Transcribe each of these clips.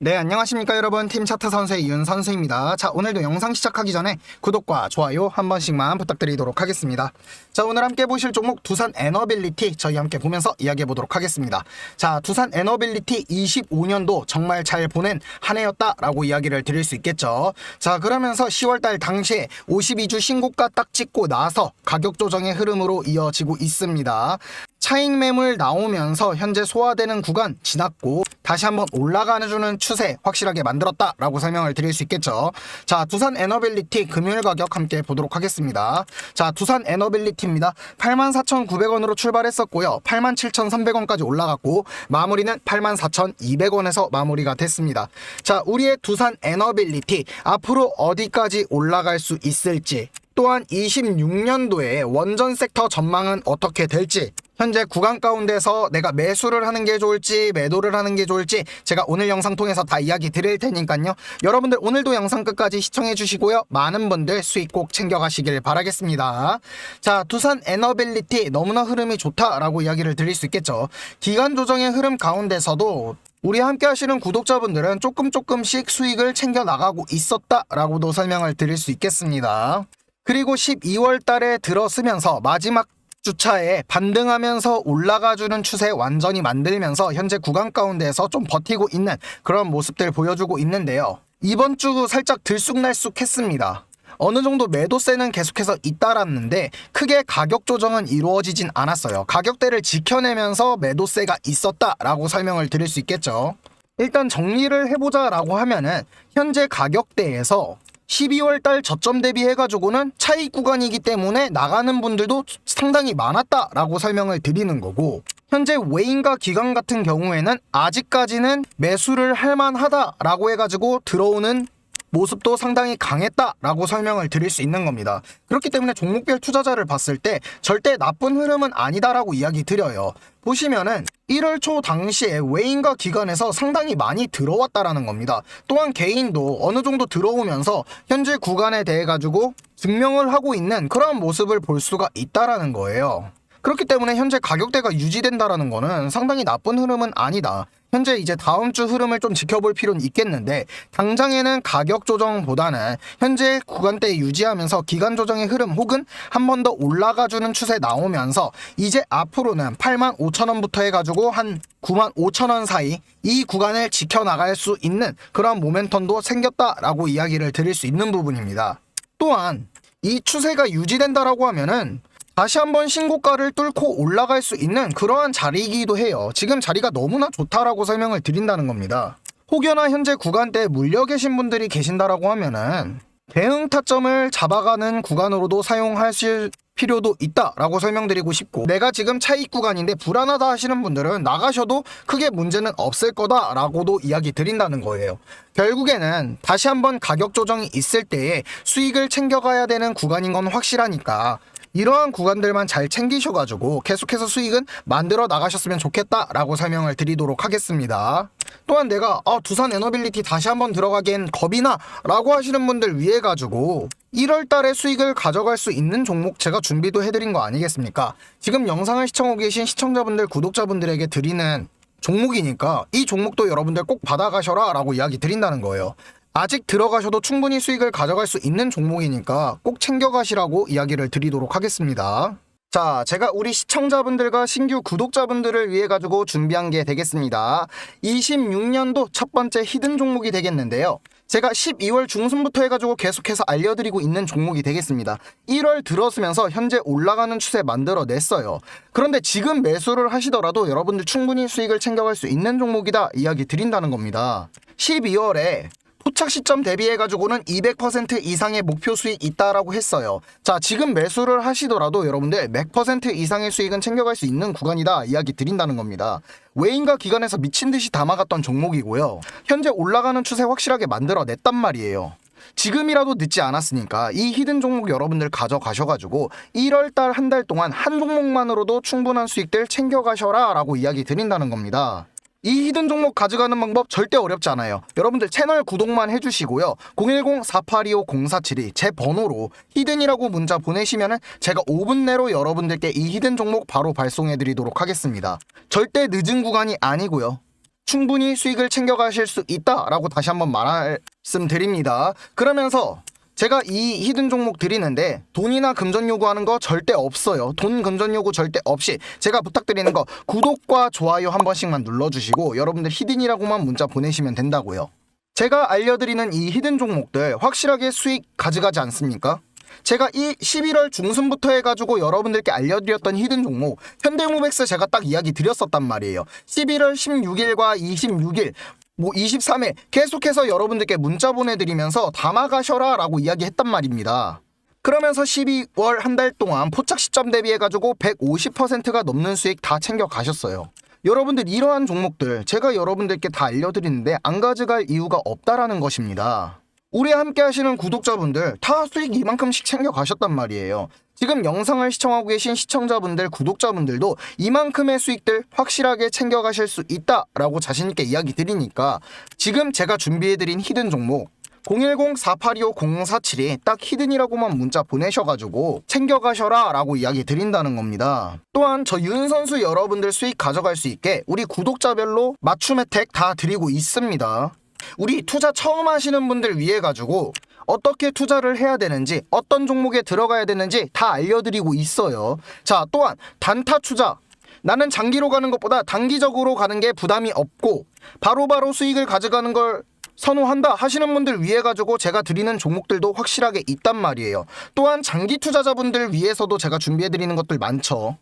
네, 안녕하십니까 여러분. 팀 차트 선수의 이윤 선수입니다. 자, 오늘도 영상 시작하기 전에 구독과 좋아요 한 번씩만 부탁드리도록 하겠습니다. 자, 오늘 함께 보실 종목 두산 에너빌리티 저희 함께 보면서 이야기해 보도록 하겠습니다. 자, 두산 에너빌리티 25년도 정말 잘 보낸 한 해였다라고 이야기를 드릴 수 있겠죠. 자, 그러면서 10월 달 당시에 52주 신고가 딱 찍고 나서 가격 조정의 흐름으로 이어지고 있습니다. 차익 매물 나오면서 현재 소화되는 구간 지났고 다시 한번 올라가는 추세 확실하게 만들었다라고 설명을 드릴 수 있겠죠. 자, 두산 에너빌리티 금요일 가격 함께 보도록 하겠습니다. 자, 두산 에너빌리티입니다. 84,900원으로 출발했었고요. 87,300원까지 올라갔고 마무리는 84,200원에서 마무리가 됐습니다. 자, 우리의 두산 에너빌리티 앞으로 어디까지 올라갈 수 있을지 또한 26년도에 원전 섹터 전망은 어떻게 될지 현재 구간 가운데서 내가 매수를 하는 게 좋을지 매도를 하는 게 좋을지 제가 오늘 영상 통해서 다 이야기 드릴 테니까요. 여러분들 오늘도 영상 끝까지 시청해 주시고요. 많은 분들 수익 꼭 챙겨가시길 바라겠습니다. 자, 두산 에너빌리티 너무나 흐름이 좋다라고 이야기를 드릴 수 있겠죠. 기간 조정의 흐름 가운데서도 우리 함께 하시는 구독자분들은 조금 조금씩 수익을 챙겨 나가고 있었다라고도 설명을 드릴 수 있겠습니다. 그리고 12월 달에 들어서면서 마지막 주차에 반등하면서 올라가주는 추세 완전히 만들면서 현재 구간 가운데에서 좀 버티고 있는 그런 모습들 보여주고 있는데요. 이번 주 살짝 들쑥날쑥 했습니다. 어느 정도 매도세는 계속해서 잇따랐는데 크게 가격 조정은 이루어지진 않았어요. 가격대를 지켜내면서 매도세가 있었다라고 설명을 드릴 수 있겠죠. 일단 정리를 해보자라고 하면은 현재 가격대에서 12월 달 저점 대비해가지고는 차익 구간이기 때문에 나가는 분들도 상당히 많았다라고 설명을 드리는 거고 현재 외인과 기관 같은 경우에는 아직까지는 매수를 할 만하다라고 해가지고 들어오는 모습도 상당히 강했다라고 설명을 드릴 수 있는 겁니다. 그렇기 때문에 종목별 투자자를 봤을 때 절대 나쁜 흐름은 아니다라고 이야기 드려요. 보시면은 1월 초 당시에 외인과 기관에서 상당히 많이 들어왔다라는 겁니다. 또한 개인도 어느 정도 들어오면서 현재 구간에 대해 가지고 증명을 하고 있는 그런 모습을 볼 수가 있다라는 거예요. 그렇기 때문에 현재 가격대가 유지된다라는 거는 상당히 나쁜 흐름은 아니다. 현재 이제 다음 주 흐름을 좀 지켜볼 필요는 있겠는데 당장에는 가격 조정보다는 현재 구간대 유지하면서 기간 조정의 흐름 혹은 한 번 더 올라가주는 추세 나오면서 이제 앞으로는 8만 5천 원부터 해가지고 한 9만 5천 원 사이 이 구간을 지켜나갈 수 있는 그런 모멘텀도 생겼다라고 이야기를 드릴 수 있는 부분입니다. 또한 이 추세가 유지된다라고 하면은 다시 한번 신고가를 뚫고 올라갈 수 있는 그러한 자리이기도 해요. 지금 자리가 너무나 좋다라고 설명을 드린다는 겁니다. 혹여나 현재 구간대에 물려 계신 분들이 계신다라고 하면은 대응 타점을 잡아가는 구간으로도 사용하실 필요도 있다라고 설명드리고 싶고 내가 지금 차익 구간인데 불안하다 하시는 분들은 나가셔도 크게 문제는 없을 거다라고도 이야기 드린다는 거예요. 결국에는 다시 한번 가격 조정이 있을 때에 수익을 챙겨가야 되는 구간인 건 확실하니까 이러한 구간들만 잘 챙기셔가지고 계속해서 수익은 만들어 나가셨으면 좋겠다라고 설명을 드리도록 하겠습니다. 또한 내가 아, 두산 에너빌리티 다시 한번 들어가기엔 겁이나 라고 하시는 분들 위해 가지고 1월 달에 수익을 가져갈 수 있는 종목 제가 준비도 해드린 거 아니겠습니까? 지금 영상을 시청하고 계신 시청자분들, 구독자분들에게 드리는 종목이니까 이 종목도 여러분들 꼭 받아가셔라 라고 이야기 드린다는 거예요. 아직 들어가셔도 충분히 수익을 가져갈 수 있는 종목이니까 꼭 챙겨가시라고 이야기를 드리도록 하겠습니다. 자, 제가 우리 시청자분들과 신규 구독자분들을 위해 가지고 준비한 게 되겠습니다. 26년도 첫 번째 히든 종목이 되겠는데요. 제가 12월 중순부터 해가지고 계속해서 알려드리고 있는 종목이 되겠습니다. 1월 들어서면서 현재 올라가는 추세 만들어냈어요. 그런데 지금 매수를 하시더라도 여러분들 충분히 수익을 챙겨갈 수 있는 종목이다 이야기 드린다는 겁니다. 12월에 포착 시점 대비해가지고는 200% 이상의 목표 수익 있다라고 했어요. 자, 지금 매수를 하시더라도 여러분들 100% 이상의 수익은 챙겨갈 수 있는 구간이다 이야기 드린다는 겁니다. 외인과 기관에서 미친 듯이 담아갔던 종목이고요. 현재 올라가는 추세 확실하게 만들어냈단 말이에요. 지금이라도 늦지 않았으니까 이 히든 종목 여러분들 가져가셔가지고 1월 달 한 달 동안 한 종목만으로도 충분한 수익들 챙겨가셔라 라고 이야기 드린다는 겁니다. 이 히든 종목 가져가는 방법 절대 어렵지 않아요. 여러분들 채널 구독만 해주시고요. 010-4825-0472 제 번호로 히든이라고 문자 보내시면은 제가 5분 내로 여러분들께 이 히든 종목 바로 발송해드리도록 하겠습니다. 절대 늦은 구간이 아니고요. 충분히 수익을 챙겨가실 수 있다라고 다시 한번 말씀드립니다. 그러면서 제가 이 히든 종목 드리는데 돈이나 금전 요구하는 거 절대 없어요. 돈 금전 요구 절대 없이 제가 부탁드리는 거 구독과 좋아요 한 번씩만 눌러주시고 여러분들 히든이라고만 문자 보내시면 된다고요. 제가 알려드리는 이 히든 종목들 확실하게 수익 가져가지 않습니까? 제가 이 11월 중순부터 해가지고 여러분들께 알려드렸던 히든 종목 현대모백스 제가 딱 이야기 드렸었단 말이에요. 11월 16일과 26일 뭐 23일 계속해서 여러분들께 문자 보내드리면서 담아가셔라 라고 이야기했단 말입니다. 그러면서 12월 한 달 동안 포착 시점 대비해가지고 150%가 넘는 수익 다 챙겨가셨어요. 여러분들 이러한 종목들 제가 여러분들께 다 알려드리는데 안 가져갈 이유가 없다라는 것입니다. 우리 함께 하시는 구독자분들 다 수익 이만큼씩 챙겨가셨단 말이에요. 지금 영상을 시청하고 계신 시청자분들, 구독자분들도 이만큼의 수익들 확실하게 챙겨가실 수 있다라고 자신있게 이야기 드리니까 지금 제가 준비해드린 히든 종목 010-4825-0472딱 히든이라고만 문자 보내셔가지고 챙겨가셔라 라고 이야기 드린다는 겁니다. 또한 저 윤 선수 여러분들 수익 가져갈 수 있게 우리 구독자별로 맞춤 혜택 다 드리고 있습니다. 우리 투자 처음 하시는 분들 위해 가지고 어떻게 투자를 해야 되는지 어떤 종목에 들어가야 되는지 다 알려드리고 있어요. 자 또한 단타 투자 나는 장기로 가는 것보다 단기적으로 가는 게 부담이 없고 바로바로 수익을 가져가는 걸 선호한다 하시는 분들 위해 가지고 제가 드리는 종목들도 확실하게 있단 말이에요. 또한 장기 투자자분들 위해서도 제가 준비해 드리는 것들 많죠.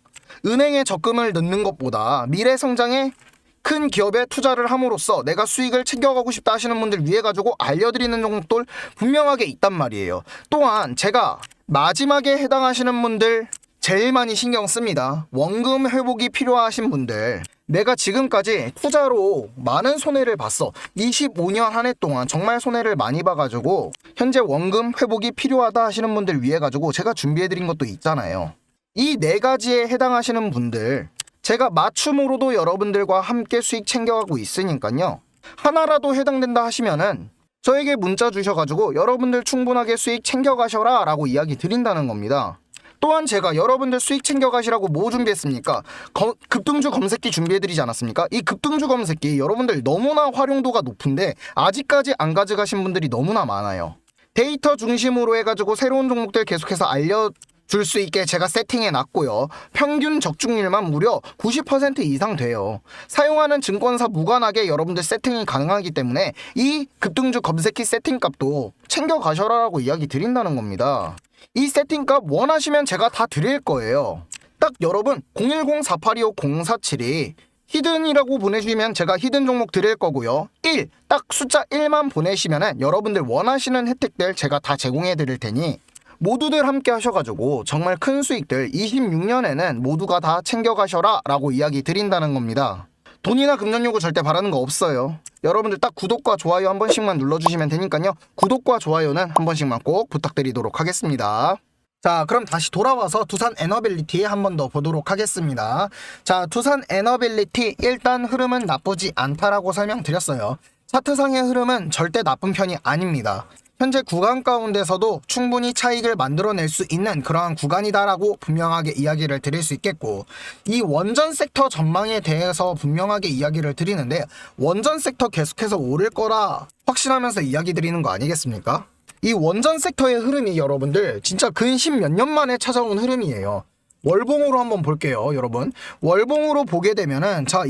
은행에 적금을 넣는 것보다 미래 성장에 큰 기업에 투자를 함으로써 내가 수익을 챙겨가고 싶다 하시는 분들 위해 가지고 알려드리는 종목들 분명하게 있단 말이에요. 또한 제가 마지막에 해당하시는 분들 제일 많이 신경 씁니다. 원금 회복이 필요하신 분들. 내가 지금까지 투자로 많은 손해를 봤어. 25년 한 해 동안 정말 손해를 많이 봐가지고 현재 원금 회복이 필요하다 하시는 분들 위해 가지고 제가 준비해드린 것도 있잖아요. 이 네 가지에 해당하시는 분들 제가 맞춤으로도 여러분들과 함께 수익 챙겨가고 있으니까요. 하나라도 해당된다 하시면은 저에게 문자 주셔가지고 여러분들 충분하게 수익 챙겨가셔라 라고 이야기 드린다는 겁니다. 또한 제가 여러분들 수익 챙겨가시라고 뭐 준비했습니까? 거- 급등주 검색기 준비해드리지 않았습니까? 이 급등주 검색기 여러분들 너무나 활용도가 높은데 아직까지 안 가져가신 분들이 너무나 많아요. 데이터 중심으로 해가지고 새로운 종목들 계속해서 알려 줄 수 있게 제가 세팅해 놨고요. 평균 적중률만 무려 90% 이상 돼요. 사용하는 증권사 무관하게 여러분들 세팅이 가능하기 때문에 이 급등주 검색키 세팅 값도 챙겨 가셔라라고 이야기 드린다는 겁니다. 이 세팅값 원하시면 제가 다 드릴 거예요. 딱 여러분 010-4825-0472 히든이라고 보내주시면 제가 히든 종목 드릴 거고요. 1, 딱 숫자 1만 보내시면 은 여러분들 원하시는 혜택들 제가 다 제공해 드릴 테니 모두들 함께 하셔가지고 정말 큰 수익들 26년에는 모두가 다 챙겨가셔라 라고 이야기 드린다는 겁니다. 돈이나 금전 요구 절대 바라는 거 없어요. 여러분들 딱 구독과 좋아요 한 번씩만 눌러주시면 되니까요. 구독과 좋아요는 한 번씩만 꼭 부탁드리도록 하겠습니다. 자, 그럼 다시 돌아와서 두산 에너빌리티 한 번 더 보도록 하겠습니다. 자, 두산 에너빌리티 일단 흐름은 나쁘지 않다라고 설명드렸어요. 차트상의 흐름은 절대 나쁜 편이 아닙니다. 현재 구간 가운데서도 충분히 차익을 만들어낼 수 있는 그러한 구간이다라고 분명하게 이야기를 드릴 수 있겠고 이 원전 섹터 전망에 대해서 분명하게 이야기를 드리는데 원전 섹터 계속해서 오를 거라 확신하면서 이야기 드리는 거 아니겠습니까? 이 원전 섹터의 흐름이 여러분들 진짜 근 십 몇 년 만에 찾아온 흐름이에요. 월봉으로 한번 볼게요, 여러분. 월봉으로 보게 되면은 자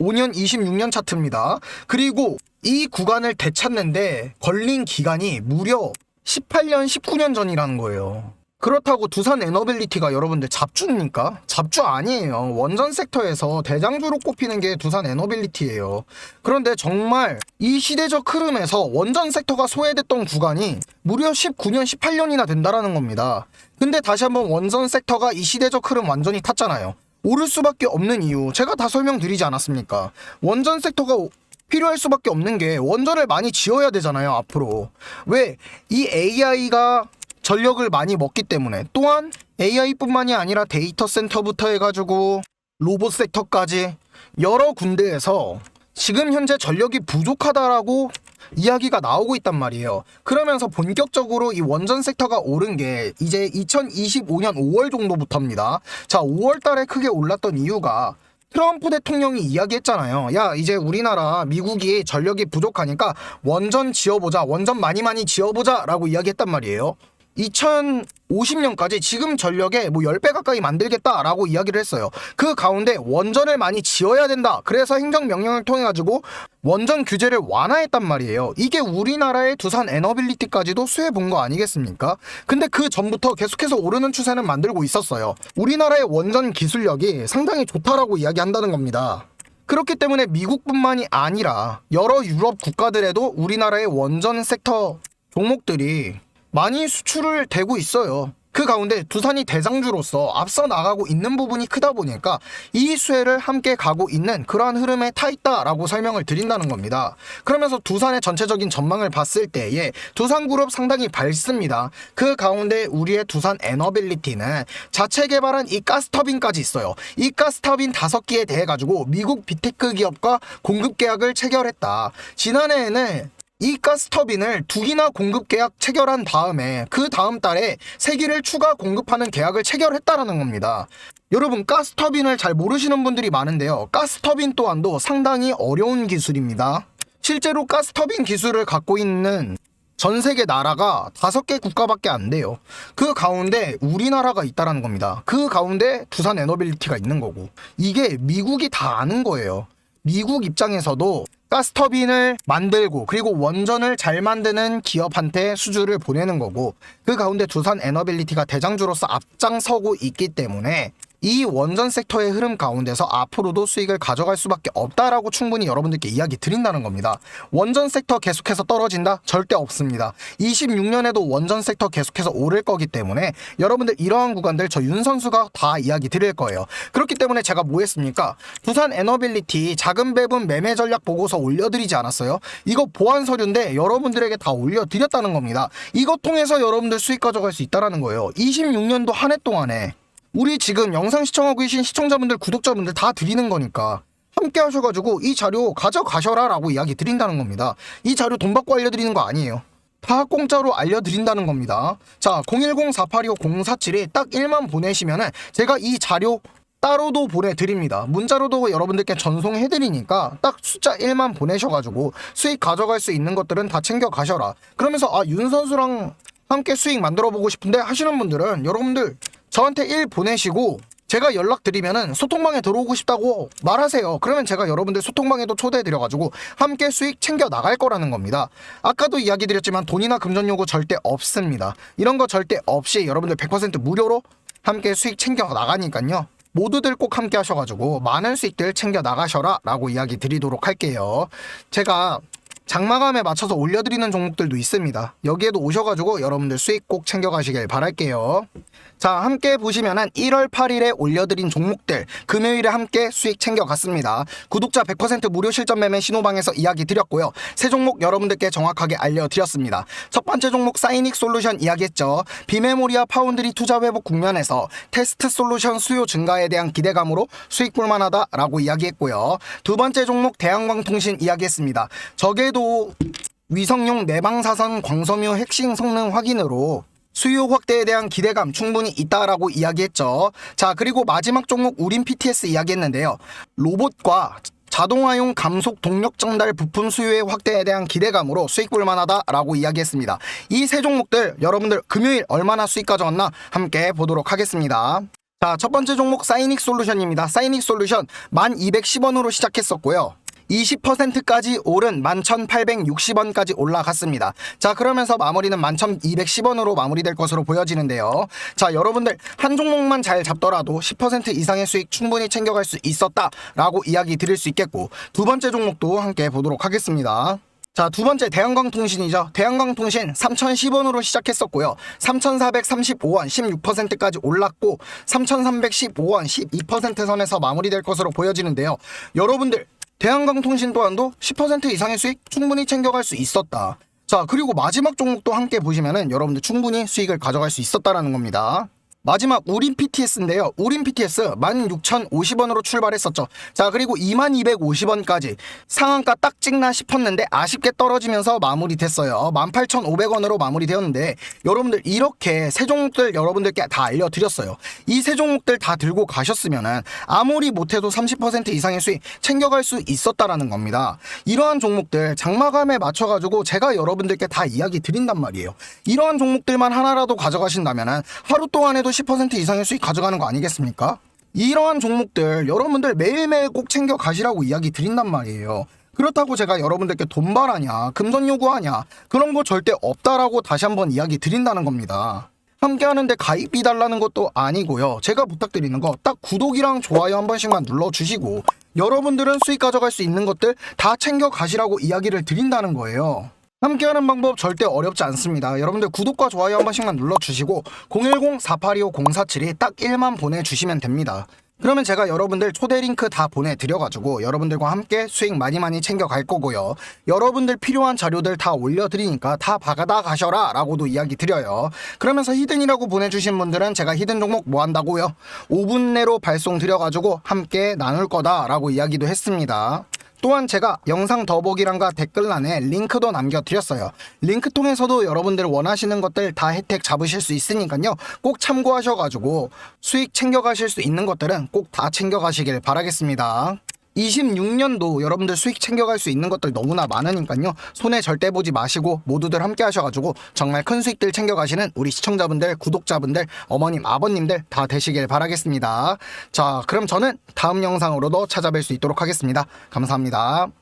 25년, 26년 차트입니다. 그리고 이 구간을 되찾는데 걸린 기간이 무려 18년, 19년 전이라는 거예요. 그렇다고 두산 에너빌리티가 여러분들 잡주입니까? 잡주 아니에요. 원전 섹터에서 대장주로 꼽히는 게 두산 에너빌리티예요. 그런데 정말 이 시대적 흐름에서 원전 섹터가 소외됐던 구간이 무려 19년, 18년이나 된다라는 겁니다. 근데 다시 한번 원전 섹터가 이 시대적 흐름 완전히 탔잖아요. 오를 수밖에 없는 이유 제가 다 설명드리지 않았습니까? 원전 섹터가 오- 필요할 수밖에 없는 게 원전을 많이 지어야 되잖아요 앞으로. 왜? 이 AI가 전력을 많이 먹기 때문에. 또한 AI뿐만이 아니라 데이터 센터부터 해가지고 로봇 섹터까지 여러 군데에서 지금 현재 전력이 부족하다라고 이야기가 나오고 있단 말이에요. 그러면서 본격적으로 이 원전 섹터가 오른 게 이제 2025년 5월 정도부터입니다. 자, 5월 달에 크게 올랐던 이유가 트럼프 대통령이 이야기했잖아요. 야, 이제 우리나라 미국이 전력이 부족하니까 원전 지어보자. 원전 많이 많이 지어보자. 라고 이야기했단 말이에요. 2050년까지 지금 전력의 뭐 10배 가까이 만들겠다라고 이야기를 했어요. 그 가운데 원전을 많이 지어야 된다. 그래서 행정명령을 통해 가지고 원전 규제를 완화했단 말이에요. 이게 우리나라의 두산 에너빌리티까지도 수혜 본 거 아니겠습니까? 근데 그 전부터 계속해서 오르는 추세는 만들고 있었어요. 우리나라의 원전 기술력이 상당히 좋다라고 이야기한다는 겁니다. 그렇기 때문에 미국뿐만이 아니라 여러 유럽 국가들에도 우리나라의 원전 섹터 종목들이 많이 수출을 되고 있어요. 그 가운데 두산이 대장주로서 앞서 나가고 있는 부분이 크다 보니까 이 수혜를 함께 가고 있는 그러한 흐름에 타 있다라고 설명을 드린다는 겁니다. 그러면서 두산의 전체적인 전망을 봤을 때에 두산그룹 상당히 밝습니다. 그 가운데 우리의 두산 에너빌리티는 자체 개발한 이 가스터빈까지 있어요. 이 가스터빈 다섯 개에 대해 가지고 미국 비테크 기업과 공급 계약을 체결했다. 지난해에는 이 가스터빈을 두 기나 공급 계약 체결한 다음에 그 다음 달에 세 기를 추가 공급하는 계약을 체결했다라는 겁니다. 여러분 가스터빈을 잘 모르시는 분들이 많은데요. 가스터빈 또한도 상당히 어려운 기술입니다. 실제로 가스터빈 기술을 갖고 있는 전 세계 나라가 다섯 개 국가밖에 안 돼요. 그 가운데 우리나라가 있다라는 겁니다. 그 가운데 두산 에너빌리티가 있는 거고 이게 미국이 다 아는 거예요. 미국 입장에서도 가스터빈을 만들고 그리고 원전을 잘 만드는 기업한테 수주를 보내는 거고 그 가운데 두산 에너빌리티가 대장주로서 앞장서고 있기 때문에 이 원전 섹터의 흐름 가운데서 앞으로도 수익을 가져갈 수밖에 없다라고 충분히 여러분들께 이야기 드린다는 겁니다. 원전 섹터 계속해서 떨어진다? 절대 없습니다. 26년에도 원전 섹터 계속해서 오를 거기 때문에 여러분들 이러한 구간들 저 윤 선수가 다 이야기 드릴 거예요. 그렇기 때문에 제가 뭐 했습니까? 부산 에너빌리티 작은 배분 매매 전략 보고서 올려드리지 않았어요? 이거 보안 서류인데 여러분들에게 다 올려드렸다는 겁니다. 이것 통해서 여러분들 수익 가져갈 수 있다라는 거예요. 26년도 한 해 동안에 우리 지금 영상 시청하고 계신 시청자분들, 구독자분들 다 드리는 거니까 함께 하셔가지고 이 자료 가져가셔라 라고 이야기 드린다는 겁니다. 이 자료 돈 받고 알려드리는 거 아니에요. 다 공짜로 알려드린다는 겁니다. 자, 010-4825-047에 딱 1만 보내시면은 제가 이 자료 따로도 보내드립니다. 문자로도 여러분들께 전송해드리니까 딱 숫자 1만 보내셔가지고 수익 가져갈 수 있는 것들은 다 챙겨가셔라. 그러면서 아, 윤 선수랑 함께 수익 만들어보고 싶은데 하시는 분들은 여러분들 저한테 1 보내시고 제가 연락드리면은 소통방에 들어오고 싶다고 말하세요. 그러면 제가 여러분들 소통방에도 초대해드려가지고 함께 수익 챙겨 나갈 거라는 겁니다. 아까도 이야기 드렸지만 돈이나 금전 요구 절대 없습니다. 이런 거 절대 없이 여러분들 100% 무료로 함께 수익 챙겨 나가니까요. 모두들 꼭 함께 하셔가지고 많은 수익들 챙겨 나가셔라 라고 이야기 드리도록 할게요. 제가 장마감에 맞춰서 올려드리는 종목들도 있습니다. 여기에도 오셔가지고 여러분들 수익 꼭 챙겨가시길 바랄게요. 자, 함께 보시면은 1월 8일에 올려드린 종목들 금요일에 함께 수익 챙겨갔습니다. 구독자 100% 무료 실전 매매 신호방에서 이야기 드렸고요. 세 종목 여러분들께 정확하게 알려드렸습니다. 첫 번째 종목 사이닉 솔루션 이야기했죠. 비메모리와 파운드리 투자 회복 국면에서 테스트 솔루션 수요 증가에 대한 기대감으로 수익 볼만하다라고 이야기했고요. 두 번째 종목 대한광통신 이야기했습니다. 적에도 위성용 내방사선 광섬유 핵심 성능 확인으로 수요 확대에 대한 기대감 충분히 있다라고 이야기했죠. 자, 그리고 마지막 종목 우린 PTS 이야기했는데요. 로봇과 자동화용 감속 동력 전달 부품 수요의 확대에 대한 기대감으로 수익 볼만하다라고 이야기했습니다. 이 세 종목들 여러분들 금요일 얼마나 수익 가져왔나 함께 보도록 하겠습니다. 자, 첫 번째 종목 사이닉 솔루션입니다. 사이닉 솔루션 1210원으로 시작했었고요. 20%까지 오른 11,860원까지 올라갔습니다. 자, 그러면서 마무리는 11,210원으로 마무리될 것으로 보여지는데요. 자, 여러분들 한 종목만 잘 잡더라도 10% 이상의 수익 충분히 챙겨갈 수 있었다라고 이야기 드릴 수 있겠고 두 번째 종목도 함께 보도록 하겠습니다. 자, 두 번째 대한광통신이죠. 대한광통신 3,010원으로 시작했었고요. 3,435원 16%까지 올랐고 3,315원 12% 선에서 마무리될 것으로 보여지는데요. 여러분들 대한광통신 또한도 10% 이상의 수익 충분히 챙겨갈 수 있었다. 자, 그리고 마지막 종목도 함께 보시면은 여러분들 충분히 수익을 가져갈 수 있었다라는 겁니다. 마지막 우린 PTS인데요. 우린 PTS 16,050원으로 출발했었죠. 자, 그리고 2250원까지 상한가 딱 찍나 싶었는데 아쉽게 떨어지면서 마무리됐어요. 18,500원으로 마무리되었는데 여러분들 이렇게 세 종목들 여러분들께 다 알려드렸어요. 이 세 종목들 다 들고 가셨으면은 아무리 못해도 30% 이상의 수익 챙겨갈 수 있었다라는 겁니다. 이러한 종목들 장마감에 맞춰가지고 제가 여러분들께 다 이야기 드린단 말이에요. 이러한 종목들만 하나라도 가져가신다면은 하루 동안에도 10% 이상의 수익 가져가는 거 아니겠습니까? 이러한 종목들 여러분들 매일매일 꼭 챙겨 가시라고 이야기 드린단 말이에요. 그렇다고 제가 여러분들께 돈발하냐, 금전 요구하냐, 그런 거 절대 없다라고 다시 한번 이야기 드린다는 겁니다. 함께 하는데 가입비 달라는 것도 아니고요. 제가 부탁드리는 거 딱 구독이랑 좋아요 한 번씩만 눌러주시고 여러분들은 수익 가져갈 수 있는 것들 다 챙겨 가시라고 이야기를 드린다는 거예요. 함께하는 방법 절대 어렵지 않습니다. 여러분들 구독과 좋아요 한 번씩만 눌러주시고 010-4825-047이 딱 1만 보내주시면 됩니다. 그러면 제가 여러분들 초대 링크 다 보내드려가지고 여러분들과 함께 수익 많이 많이 챙겨갈 거고요. 여러분들 필요한 자료들 다 올려드리니까 다 받아 가셔라 라고도 이야기 드려요. 그러면서 히든이라고 보내주신 분들은 제가 히든 종목 뭐 한다고요? 5분 내로 발송 드려가지고 함께 나눌 거다 라고 이야기도 했습니다. 또한 제가 영상 더보기란과 댓글란에 링크도 남겨드렸어요. 링크 통해서도 여러분들 원하시는 것들 다 혜택 잡으실 수 있으니까요. 꼭 참고하셔가지고 수익 챙겨가실 수 있는 것들은 꼭 다 챙겨가시길 바라겠습니다. 26년도 여러분들 수익 챙겨갈 수 있는 것들 너무나 많으니까요. 손해 절대 보지 마시고 모두들 함께 하셔가지고 정말 큰 수익들 챙겨가시는 우리 시청자분들, 구독자분들, 어머님, 아버님들 다 되시길 바라겠습니다. 자, 그럼 저는 다음 영상으로도 찾아뵐 수 있도록 하겠습니다. 감사합니다.